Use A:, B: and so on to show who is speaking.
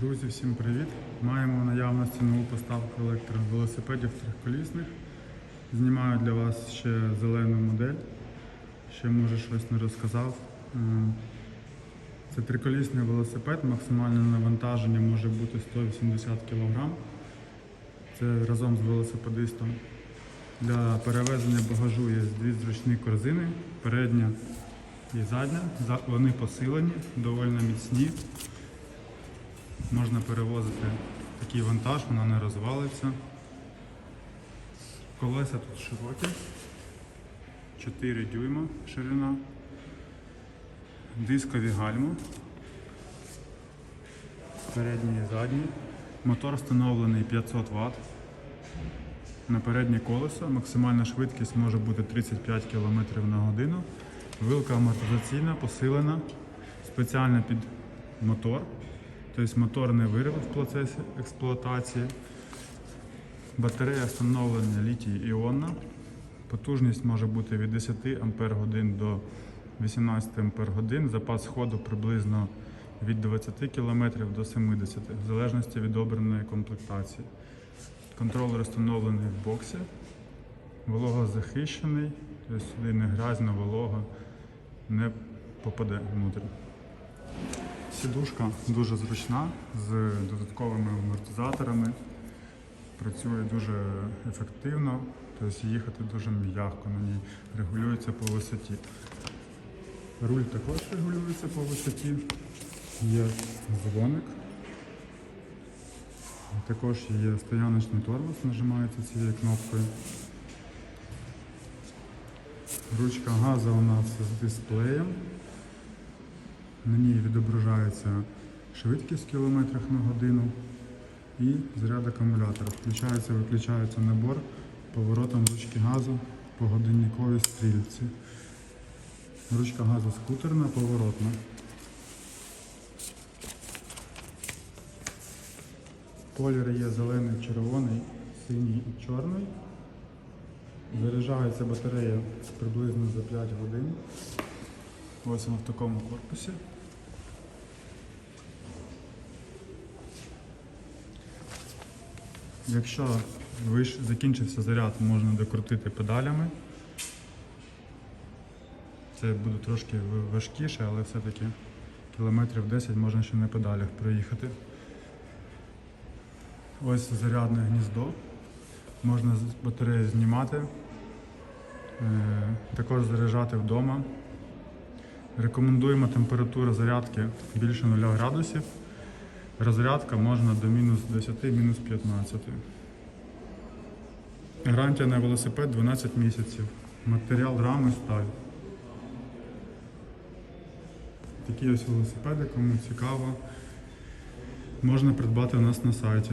A: Друзі, всім привіт! Маємо в наявності нову поставку електровелосипедів трьохколісних. Знімаю для вас ще зелену модель. Ще може щось не розказав. Е, Це триколісний велосипед, максимальне навантаження може бути 180 кг. Це разом з велосипедистом. Для перевезення багажу є дві зручні корзини, передня і задня. Вони посилені, доволі міцні. Можна перевозити такий вантаж, вона не розвалиться. Колеса тут широкі, 4 дюйма ширина, дискові гальма, передні і задні. Мотор встановлений 500 Вт. На переднє колесо максимальна швидкість може бути 35 км на годину. Вилка амортизаційна, посилена, спеціально під мотор. Тобто мотор не вирив в процесі експлуатації. Батарея встановлена літій іонна. Потужність може бути від 10 Ампер годин до 18 Ампер годин. Запас ходу приблизно від 20 км до 70 в залежності від обраної комплектації. Контролер встановлений в боксі. Вологозахищений, тобто сюди не грязь, не волога не попаде внутрі. Сідушка дуже зручна з додатковими амортизаторами. Працює дуже ефективно, тобто їхати дуже м'яко на ній. Регулюється по висоті. Руль також регулюється по висоті. Є дзвоник. Також є стояночний тормоз, нажимається цією кнопкою. Ручка газу у нас з дисплеєм. На ній відображається швидкість в кілометрах на годину і заряд акумулятора. Включається, виключається набор поворотом ручки газу по годинниковій стрільці. Ручка газу скутерна, поворотна. Колір є зелений, червоний, синій і чорний. Заряджається батарея приблизно за 5 годин. Ось вона в такому корпусі. Якщо закінчився заряд, можна докрутити педалями. Це буде трошки важкіше, але все-таки кілометрів 10 можна ще на педалях проїхати. Ось зарядне гніздо. Можна з батареї знімати, е, також заряджати вдома. Рекомендуємо температуру зарядки більше 0 градусів. Розрядка можна до мінус 10, мінус 15. Гарантія на велосипед 12 місяців. Матеріал рами сталь. Такі ось велосипеди, кому цікаво, можна придбати у нас на сайті.